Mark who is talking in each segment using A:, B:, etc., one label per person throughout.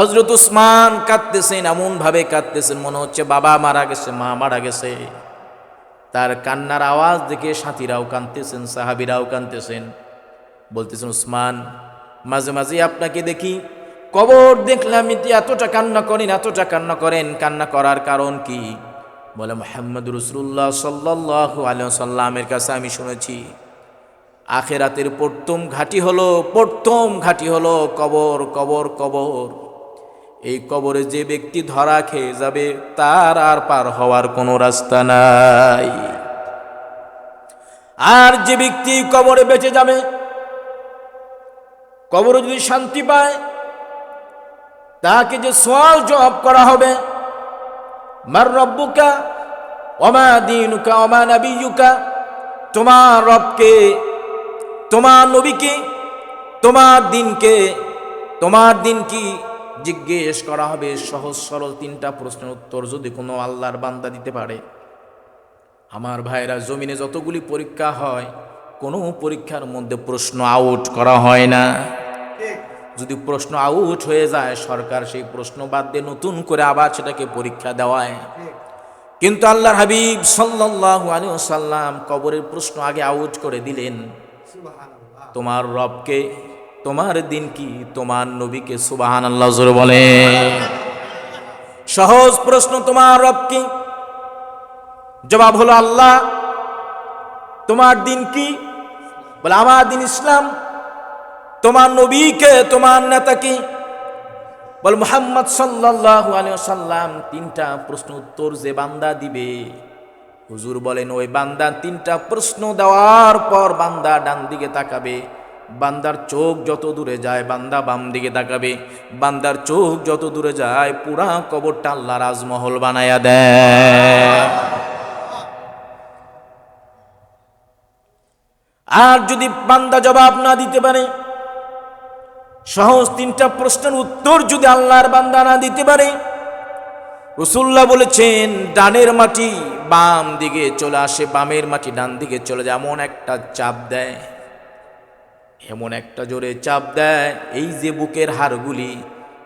A: হজরত উসমান কাঁদতেছেন এমন ভাবে কাঁদতেছেন, মনে হচ্ছে বাবা মারা গেছে, মা মারা গেছে। তার কান্নার আওয়াজ দেখে সাথীরাও কাঁদতেছেন, সাহাবিরাও কাঁদতেছেন। বলতেছেন, উসমান, মাঝে মাঝে আপনাকে দেখি, কবর দেখলাম এতে এতটা কান্না করেন, এতটা কান্না করেন, কান্না করার কারণ কি? বলে, মোহাম্মদ রসুল্লাহ সাল্লাহ আলিয়াল্লামের কাছে আমি শুনেছি, আখেরাতের প্রথম ঘাটি হলো, প্রথম ঘাটি হলো কবর কবর কবর। এই কবরে যে ব্যক্তি ধরা খেয়ে যাবে, তার আর পার হওয়ার কোনো রাস্তা নাই। আর যে ব্যক্তি কবরে বেঁচে যাবে, কবরে যদি শান্তি পায়, তাকে যে সোয়াল জবাব করা হবে, মার রব্বুকা অমা দিনুকা অমা নাবিয়ুকা, তোমার রবকে, তোমার নবীকে, তোমার দিনকে, তোমার দিন কি জিজ্ঞেস করা হবে সহজ সরল তিনটা প্রশ্নের উত্তর যদি কোনো আল্লাহর বান্দা দিতে পারে। আমার ভাইরা জমিনে যতগুলি পরীক্ষা হয় কোনো পরীক্ষার মধ্যে প্রশ্ন আউট করা হয় না। যদি প্রশ্ন আউট হয়ে যায় সরকার সেই প্রশ্ন বাদ দিয়ে নতুন করে আবার সেটাকে পরীক্ষা দেওয়ায়। কিন্তু আল্লাহর হাবিব সাল্লাহ আলী সাল্লাম কবরের প্রশ্ন আগে আউট করে দিলেন। তোমার রবকে তোমার দিন কি? তোমার নবীকে সুবাহান আল্লাহ জোরে বলে সহজ প্রশ্ন, তোমার রব কি? জবাব হলো আল্লাহ। তোমার দিন কি? বলে, আমার দিন ইসলাম। তোমার নবীকে, তোমার নেতা কি? বল, মোহাম্মদ সাল্লাল্লাহু আলাইহি সাল্লাম তিনটা প্রশ্ন উত্তর যে বান্দা দিবে। হুজুর বলেন, ওই বান্দা তিনটা প্রশ্ন দেওয়ার পর বান্দা ডান দিকে তাকাবে। বান্দার চোখ যত দূরে যায়, বান্দা বাম দিকে তাকাবে। বান্দার চোখ যত দূরে যায়, পুরা কবরটা আল্লাহ রাজমহল বানায়া দেয়। আর যদি বান্দা জবাব না দিতে পারে, সহজ তিনটা প্রশ্নের উত্তর যদি আল্লাহর বান্দা না দিতে পারে রসুল্লাহ বলেছেন, ডানের মাটি বাম দিকে চলে আসে, বামের মাটি ডান দিকে চলে যায়, এমন একটা চাপ দেয়। এমন একটা জোরে চাপ দেয়, এই যে বুকের হাড়গুলি,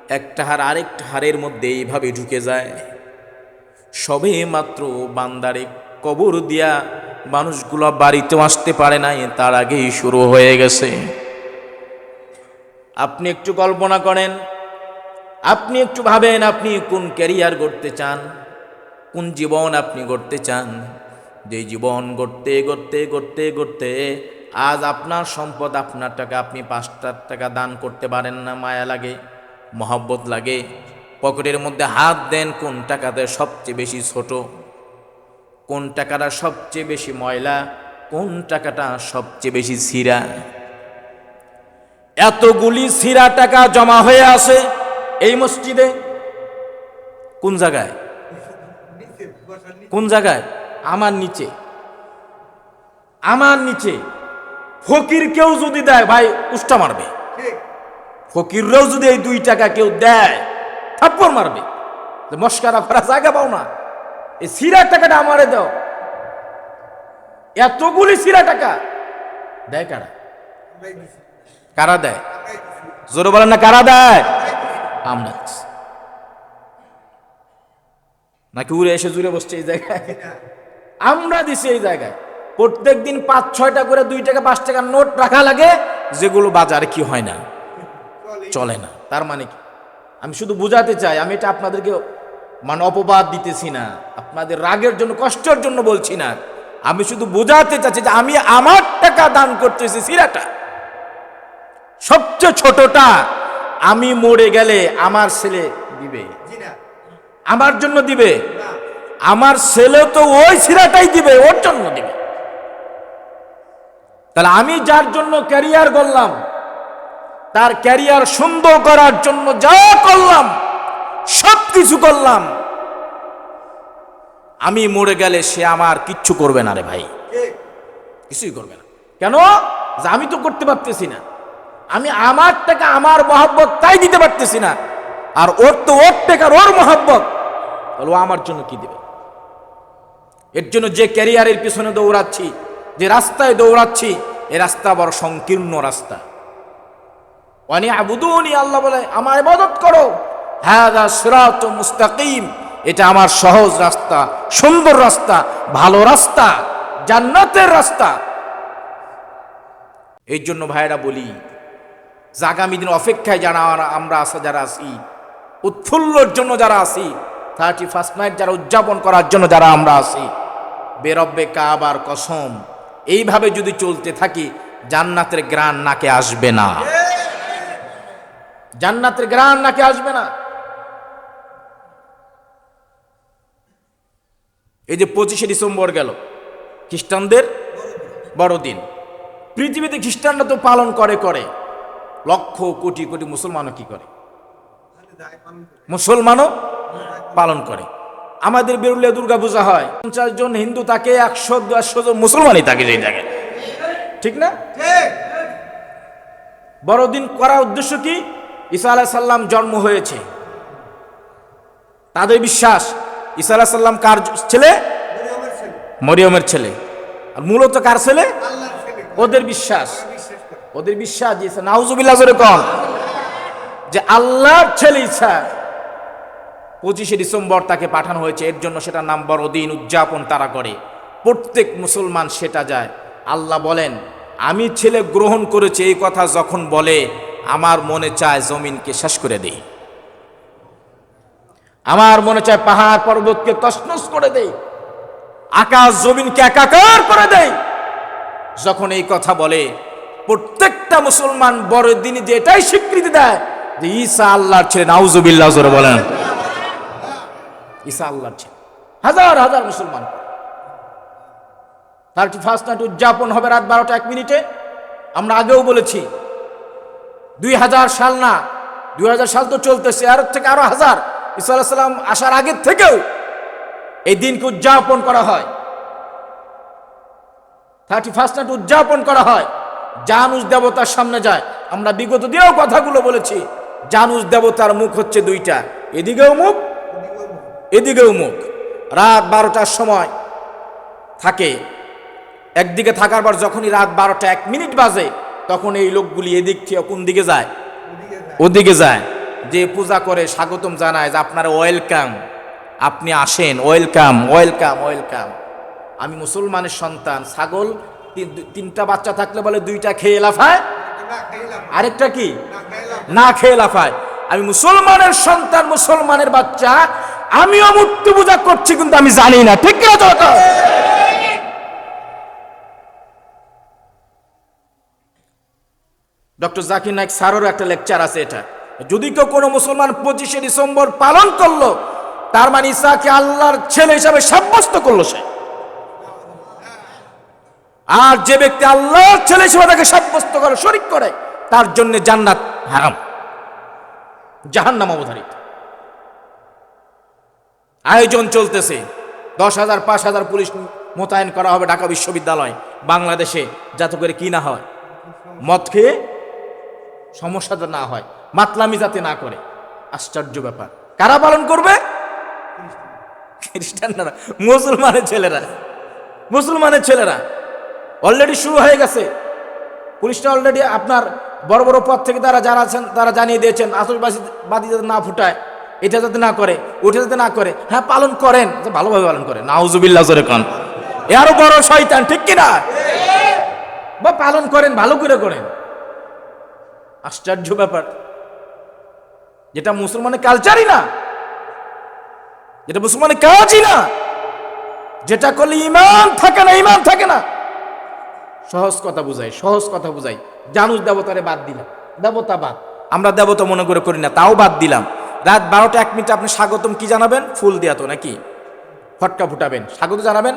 A: একটা হাড় আরেকটা হাড়ের মধ্যে এইভাবে ঢুকে যায়। সবে মাত্র বান্দারে কবর দিয়া মানুষগুলো বাড়িতেও আসতে পারে নাই, তার আগেই শুরু হয়ে গেছে। আপনি একটু কল্পনা করেন, আপনি একটু ভাবেন আপনি কোন ক্যারিয়ার গড়তে চান, কোন জীবন আপনি গড়তে চান। যে জীবন গড়তে গড়তে গড়তে গড়তে আজ আপনার সম্পদ আপনার টাকা, আপনি পাঁচটার টাকা দান করতে পারেন না, মায়া লাগে, মহব্বত লাগে। পকেটের মধ্যে হাত দেন কোন টাকাতে সবচেয়ে বেশি ছোট, কোন টাকাটা সবচেয়ে বেশি ময়লা, কোন টাকাটা সবচেয়ে বেশি ছিঁড়া এতগুলি ছিঁড়া টাকা জমা হয়ে আছে এই মসজিদে। কোন জায়গায়? কোন জায়গায়? আমার নিচে। আমার নিচে। ফকির কেউ যদি দেয় ভাই উষ্টা মারবে। ফকিররাও যদি এই দুই টাকা কেউ দেয় থাপ্পর মারবে। মস্কারা ফেরা জায়গা পাও না। এই সিরা টাকাটা আমারে দাও। এতগুলি সিরা টাকা। দেয় কারা? কারা দেয়? জোরে বলেন না কারা দেয়? আমরা নাকি উড়ে এসে জুড়ে বসছে এই জায়গায়? আমরা দিছি এই জায়গায়। প্রত্যেক দিন পাঁচ ছয়টা করে দুই টাকা পাঁচ টাকার নোট রাখা লাগে যেগুলো বাজারে কি হয় না? চলে। না। তার মানে কি? আমি শুধু বুঝাতে চাই আমি এটা আপনাদেরকে মানে অপবাদ দিতেছি না। আপনাদের রাগের জন্য কষ্টের জন্য বলছি না। আমি শুধু বোঝাতে চাচ্ছি যে আমি আমার টাকা দান করতেছি সিরাটা। সবচেয়ে ছোটটা আমি মরে গেলে আমার ছেলে দিবে। আমার জন্য দিবে। আমার ছেলে তো ওই সিরাটাই দিবে ওর জন্য দিবে। তাহলে আমি যার জন্য ক্যারিয়ার করলাম তার ক্যারিয়ার সুন্দর করার জন্য যা করলাম সব কিছু করলাম আমি মরে গেলে সে আমার কিচ্ছু করবে না রে ভাই। কিছুই করবে না। কেন? যে আমি তো করতে পারতেছি না। আমি আমার টাকা আমার মহাব্বত তাই দিতে পারতেছি না। আর ওর তো ওর টাকার ওর মহাব্বত। তাহলে ও আমার জন্য কি দেবে? এর জন্য যে ক্যারিয়ারের পিছনে দৌড়াচ্ছি যে রাস্তায় দৌড়াচ্ছি, এ রাস্তা বড় সংকীর্ণ রাস্তা। অনি আবুদুনি, আল্লাহ বলে, আমার ইবাদত করো। হ্যাঁ সিরাত মুস্তাকিম। এটা আমার সহজ রাস্তা, সুন্দর রাস্তা, ভালো রাস্তা, জান্নাতের রাস্তা। এই জন্য ভাইরা বলি, যে আগামী দিন অপেক্ষায় যারা আমরা- আসা, যারা আছি, উৎফুল্লর জন্য যারা আছি থার্টি ফার্স্ট নাইট যারা উদযাপন করার জন্য যারা আমরা আছি, বেরব্বে কাবার কসম এইভাবে যদি চলতে থাকি, জান্নাতের গ্রান নাকে আসবে না। জান্নাতের গ্রান নাকে আসবে না। এই যে পঁচিশে ডিসেম্বর গেল, খ্রিস্টানদের বড়দিন। পৃথিবীতে খ্রিস্টানরা তো পালন করে করে। লক্ষ কোটি কোটি মুসলমানও কি করে? মুসলমানও পালন করে। আমাদের বেরুলিয়া দুর্গা পূজা হয়। পঞ্চাশ জন হিন্দু থাকে একশো দেড়শো জন মুসলমানই থাকে সেই জায়গায়। ঠিক না? বড়দিন করার উদ্দেশ্য কি? ঈসা আলাহ সাল্লাম জন্ম হয়েছে। তাদের বিশ্বাস ঈসা আলাহ সাল্লাম কার ছেলে? মরিয়মের ছেলে। আর মূলত কার ছেলে? ওদের বিশ্বাস। ওদের বিশ্বাস নাউজুবিল্লাহ কন। যে আল্লাহর ছেলে ঈসা। পঁচিশে ডিসেম্বর তাকে পাঠানো হয়েছে, এর জন্য সেটা নাম বড়দিন উদযাপন তারা করে। প্রত্যেক মুসলমান সেটা যায়। আল্লাহ বলেন, আমি ছেলে গ্রহণ করেছি এই কথা যখন বলে, আমার মনে চায় জমিনকে শেষ করে দেই। আমার মনে চায় পাহাড় পর্বতকে তসনস করে দেই। আকাশ জমিনকে একাকার করে দেয় যখন এই কথা বলে, প্রত্যেকটা মুসলমান বড় বড়দিনে যে এটাই স্বীকৃতি দেয় যে ঈসা আল্লাহর ছেলে। নাউজুবিল্লাহ বলেন। ঈসা আল্লাহর ছেলে। হাজার হাজার মুসলমান। থার্টি ফার্স্ট নাইট উদযাপন হবে রাত বারোটা এক মিনিটে? আমরা আগেও বলেছি, দুই হাজার সাল না, দুই হাজার সাল তো চলতেছে আর থেকে আরও হাজার। ঈসা আসার আগের থেকেও এই দিনকে উদযাপন করা হয়। থার্টি ফার্স্ট নাইট উদযাপন করা হয়? জানুস দেবতার সামনে যায়। আমরা বিগত দিনেও কথাগুলো বলেছি, জানুস দেবতার মুখ হচ্ছে দুইটা। এদিকেও মুখ এদিকেও মুখ। রাত বারোটার সময় থাকে। একদিকে থাকার পর যখনই রাত বারোটা এক মিনিট বাজে, তখন এই লোকগুলি এদিক থেকে কোন দিকে যায়? ওদিকে যায়। যে পূজা করে স্বাগতম জানায় যে আপনার ওয়েলকাম। আপনি আসেন, ওয়েলকাম ওয়েলকাম ওয়েলকাম। আমি মুসলমানের সন্তান, ছাগল, তিন- তিনটা বাচ্চা থাকলে বলে দুইটা খেয়ে লাফায়? আরেকটা কি? না খেয়ে লাফায়। আমি মুসলমানের সন্তান, মুসলমানের বাচ্চা আমিও মূর্তি পূজা করছি, কিন্তু আমি জানি না। ঠিক কিনা তো ডক্টর জাকির নায়ক স্যারেরও একটা লেকচার আছে এটা। যদি কেউ কোনো মুসলমান পঁচিশে ডিসেম্বর পালন করল, তার মানে ঈসাকে আল্লাহর ছেলে হিসাবে সাব্যস্ত করল সে। আর যে ব্যক্তি আল্লাহর ছেলে হিসেবে তাকে সাব্যস্ত করে, শরিক করে, তার জন্য জান্নাত হারাম। জাহান্নাম অবধারিত। আয়োজন চলতেছে। দশ হাজার, পাঁচ হাজার পুলিশ মোতায়েন করা হবে ঢাকা বিশ্ববিদ্যালয়, বাংলাদেশে, যাতে করে কি না হয়? মদ খেয়ে সমস্যা না হয়, মাতলামি যাতে না করে। আশ্চর্য ব্যাপার। কারা পালন করবে? খ্রিস্টানরা, মুসলমানের ছেলেরা। মুসলমানের ছেলেরা। অলরেডি শুরু হয়ে গেছে। পুলিশটা অলরেডি আপনার বড় বড় পথ থেকে তারা যারা আছেন, তারা জানিয়ে দিয়েছেন আতসবাজি বাদী যাতে না ফুটায়। এটা যাতে না করে, ওটা যাতে না করে হ্যাঁ পালন করেন ভালোভাবে পালন করে নাউজুবিল্লাহ জোরে কন। বড় শয়তান, ঠিক কিনা বা পালন করেন, ভালো করে করেন। আশ্চর্য ব্যাপার। যেটা মুসলমানের কালচারই না, যেটা মুসলমানের কাজই না, যেটা করলে ইমান থাকে না ইমান থাকে না। সহজ কথা বুঝাই, সহজ কথা বুঝাই। জানুস দেবতারে বাদ দিলাম, দেবতা বাদ। আমরা দেবতা মনে করে করি না, তাও বাদ দিলাম। রাত বারোটা এক মিনিটে আপনি স্বাগতম কি জানাবেন? ফুল দেয়া তো নাকি? ফটকা ফুটাবেন। স্বাগত জানাবেন,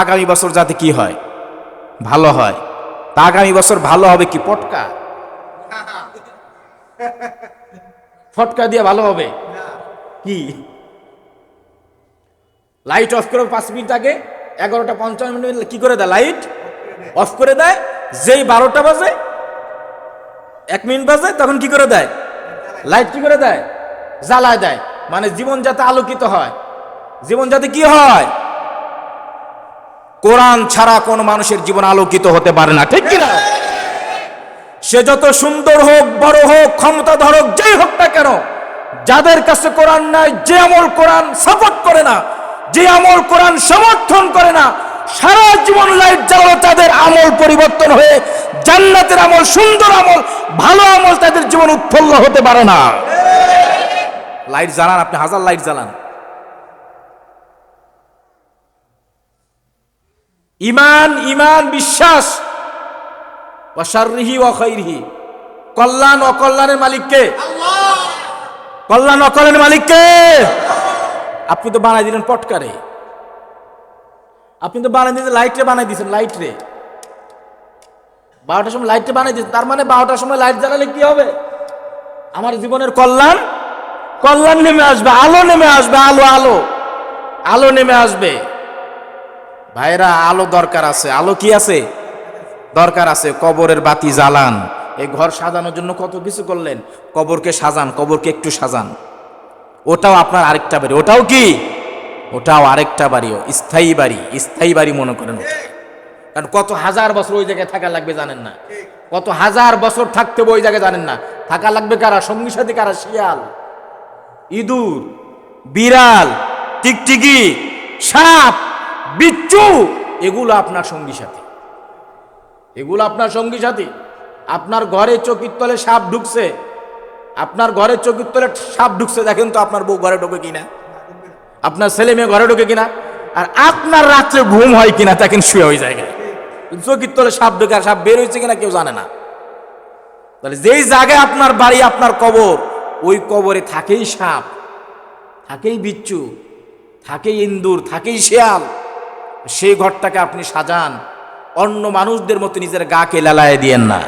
A: আগামী বছর যাতে কি হয়? ভালো হয়। তা আগামী বছর ভালো হবে কি পটকা ফটকা দিয়ে ভালো হবে? কি? লাইট অফ করে পাঁচ মিনিট আগে এগারোটা পঞ্চান্ন মিনিট কি করে দেয় লাইট? অফ করে দেয়। যেই বারোটা বাজে, এক মিনিট বাজে, তখন কি করে দেয়? লাইট কি করে দেয়? জ্বালায় দেয়। মানে জীবন যাতে আলোকিত হয়। জীবন যাতে কি হয়? কোরআন ছাড়া কোনো মানুষের জীবন আলোকিত হতে পারে না, ঠিক কিনা? সে যত সুন্দর হোক, বড় হোক, ক্ষমতাধর হোক, যেই হোক না কেন, যাদের কাছে কোরআন নাই, যে আমল কোরআন সাপোর্ট করে না, যে আমল কোরআন সমর্থন করে না, সারা জীবন লাইট জ্বালানো তাদের আমল পরিবর্তন হয়ে, জান্নাতের আমল, সুন্দর আমল, ভালো আমল তাদের জীবন উৎফুল্ল হতে পারে না। লাইট জ্বালান, আপনি হাজার লাইট জ্বালান। ইমান ইমান, বিশ্বাস। ওয়া খাইরিহি। কল্যাণ, অকল্যাণের মালিককে। কল্যাণ, অকল্যাণের মালিককে। আপনি তো বানাই দিলেন পটকারে। আপনি তো বানাই দিয়েছেন লাইটরে বানাই দিয়েছেন, লাইটরে। বারোটার সময় লাইটরে বানাই দিয়েছেন, তার মানে বারোটার সময় লাইট জ্বালালে কি হবে? আমার জীবনের কল্যাণ কল্যাণ নেমে আসবে, আলো নেমে আসবে, আলো আলো। আলো নেমে আসবে। ভাইরা, আলো দরকার আছে। আলো কি আছে? দরকার আছে। কবরের বাতি জ্বালান। এই ঘর সাজানোর জন্য কত কিছু করলেন? কবরকে সাজান, কবরকে একটু সাজান। ওটাও আপনার আরেকটা বাড়ি। ওটাও কি? ওটাও আরেকটা বাড়িও স্থায়ী বাড়ি। স্থায়ী বাড়ি মনে করেন কারণ কত হাজার বছর ওই জায়গায় থাকা লাগবে জানেন না। কত হাজার বছর থাকতে ওই জায়গায় জানেন না। থাকা লাগবে কারা? সঙ্গী সাথে কারা? শিয়াল। ইঁদুর, বিড়াল, টিকটিকি, সাপ, বিচ্ছু, এগুলো আপনার সঙ্গী সাথী। এগুলো আপনার সঙ্গী সাথী। আপনার ঘরে চকির তলে সাপ ঢুকছে, আপনার ঘরে চকির তলে সাপ ঢুকছে, দেখেন তো আপনার বউ ঘরে ঢোকে কিনা। আপনার ছেলে মেয়ে ঘরে ঢোকে কিনা। আর আপনার রাত্রে ঘুম হয় কিনা দেখেন শুয়ে ওই জায়গায় চকির তলে সাপ ঢুকে আর সাপ বের হয়েছে কিনা কেউ জানে না। তাহলে যেই জায়গায় আপনার বাড়ি, আপনার কবর ওই কবরে থাকেই সাপ থাকেই বিচ্ছু থাকেই ইন্দুর থাকেই শেয়াল। সেই ঘরটাকে আপনি সাজান। অন্য মানুষদের মতো নিজের গা গাকে লালায় দিয়েন না।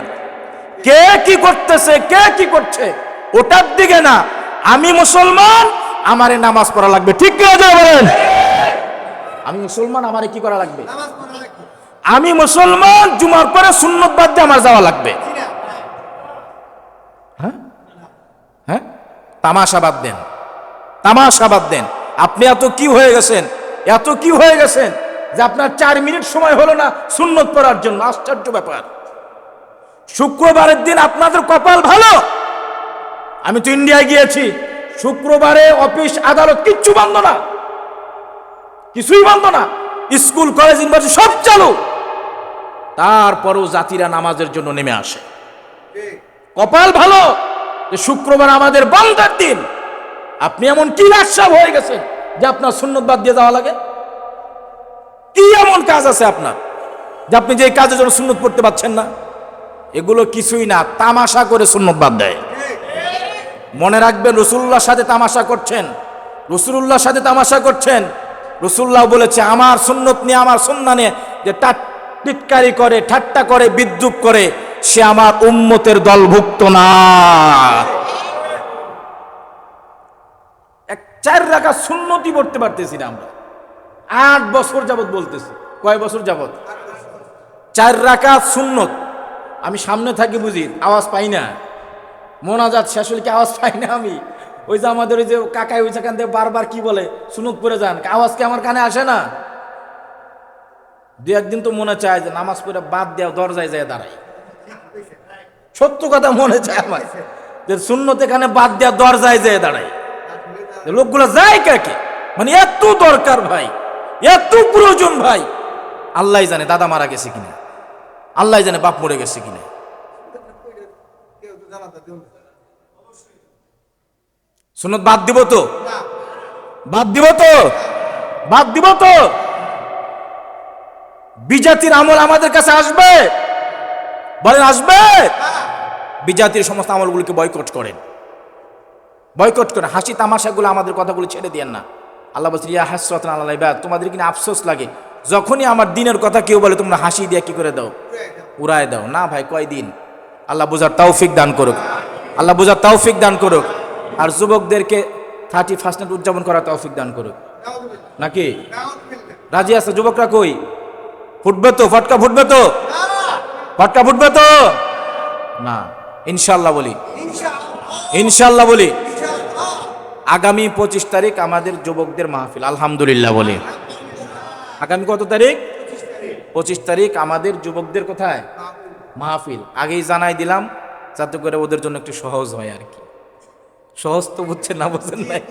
A: কে কি করতেছে কে কি করছে ওটার দিকে না। আমি মুসলমান আমারে নামাজ পড়া লাগবে। ঠিক কি বলেন? আমি মুসলমান আমারে কি করা লাগবে। আমি মুসলমান জুমার পরে সুন্নত বাদ দিয়ে আমার যাওয়া লাগবে হ্যাঁ হ্যাঁ তামাশা বাদ দেন। তামাশা বাদ দেন। আপনি এত কি হয়ে গেছেন? এত কি হয়ে গেছেন যে আপনার চার মিনিট সময় হলো না সুন্নত পড়ার জন্য? আশ্চর্য ব্যাপার। শুক্রবারের দিন আপনাদের কপাল ভালো? আমি তো ইন্ডিয়ায় গিয়েছি। শুক্রবারে অফিস আদালত কিচ্ছু বন্ধ না। কিছুই বন্ধ না। স্কুল কলেজ ইউনিভার্সিটি সব চালু। তারপরও জাতিরা নামাজের জন্য নেমে আসে। কপাল ভালো? যে শুক্রবার আমাদের বন্ধের দিন। আপনি এমন কি লাশাব হয়ে গেছেন যে আপনার সুন্নত বাদ দিয়ে যাওয়া লাগে? কি এমন কাজ আছে আপনার যে আপনি যে কাজের জন্য সুন্নত পড়তে পারছেন না? এগুলো কিছুই না, তামাশা করে সুন্নত বাদ দেয়। মনে রাখবেন, রসুল্লাহর সাথে তামাশা করছেন। রসুল্লাহর সাথে তামাশা করছেন। রসুল্লাহ বলেছে, আমার সুন্নত নিয়ে, আমার সুন্না নিয়ে যে টিটকারি করে, ঠাট্টা করে, বিদ্রুপ করে সে আমার উম্মতের দলভুক্ত না। এক চার রাখা সুন্নতি পড়তে পারতেছি না আমরা। আট বছর যাবত বলতেছি। কয় বছর যাবত চার রাখা সুন্নত। আমি সামনে থাকি বুঝি, আওয়াজ পাই না। মোনাজাত শেষ হলে কি আওয়াজ পাই না আমি? ওই যে আমাদের ওই যে কাকাই ওই সেখান থেকে বারবার কি বলে সুনত পরে যান, আওয়াজ কি আমার কানে আসে না? দু একদিন তো মনে চায় যে নামাজ পড়ে বাদ দেওয়া দরজায় যায় দাঁড়াই। সত্য কথা মনে চায় আমার যে শূন্যত এখানে বাদ দেওয়া দরজায় যায় দাঁড়ায়। লোকগুলো যায় কাকে? মানে এত দরকার ভাই, এত প্রয়োজন ভাই। আল্লাহ জানে দাদা মারা গেছে কিনা। আল্লাহ জানে বাপ মরে গেছে কিনা। সুনত বাদ দিব তো? বাদ দিব তো? বাদ দিব তো? বিজাতির আমল আমাদের কাছে আসবে? বলেন, আসবে? বিজাতির সমস্ত আমলগুলোকে বয়কট করেন। বয়কট করেন। হাসি তামাশাগুলো আমাদের কথাগুলো ছেড়ে দিয়েন না। আল্লাহ বলছেন ইয়া হাসরাত আল্লাহ ইবাদ তোমাদের কিনা আফসোস লাগে। যখনই আমার দিনের কথা কেউ বলে, তোমরা হাসি দিয়ে কি করে দাও? উড়ায় দাও। না ভাই, কয়দিন? আল্লাহ বোঝার তৌফিক দান করুক। আল্লাহ বোঝার তৌফিক দান করুক। আর যুবকদেরকে থার্টি ফার্স্ট নাইট উদযাপন করার তৌফিক দান করুক। নাকি? রাজি আছে? যুবকরা কই? ফুটবে তো? ফটকা ফুটবে তো? ফটকা ফুটবে তো? না ইনশাল্লাহ বলি। ইনশাল্লাহ বলি। আগামী পঁচিশ তারিখ আমাদের যুবকদের মাহফিল, আলহামদুলিল্লাহ বলি। আগামী কত তারিখ? পঁচিশ তারিখ আমাদের যুবকদের কোথায়? মাহফিল। আগেই জানাই দিলাম, যাতে করে ওদের জন্য একটু সহজ হয় আর কি। সহজ তো বুঝছেন না বুঝছেন নাই?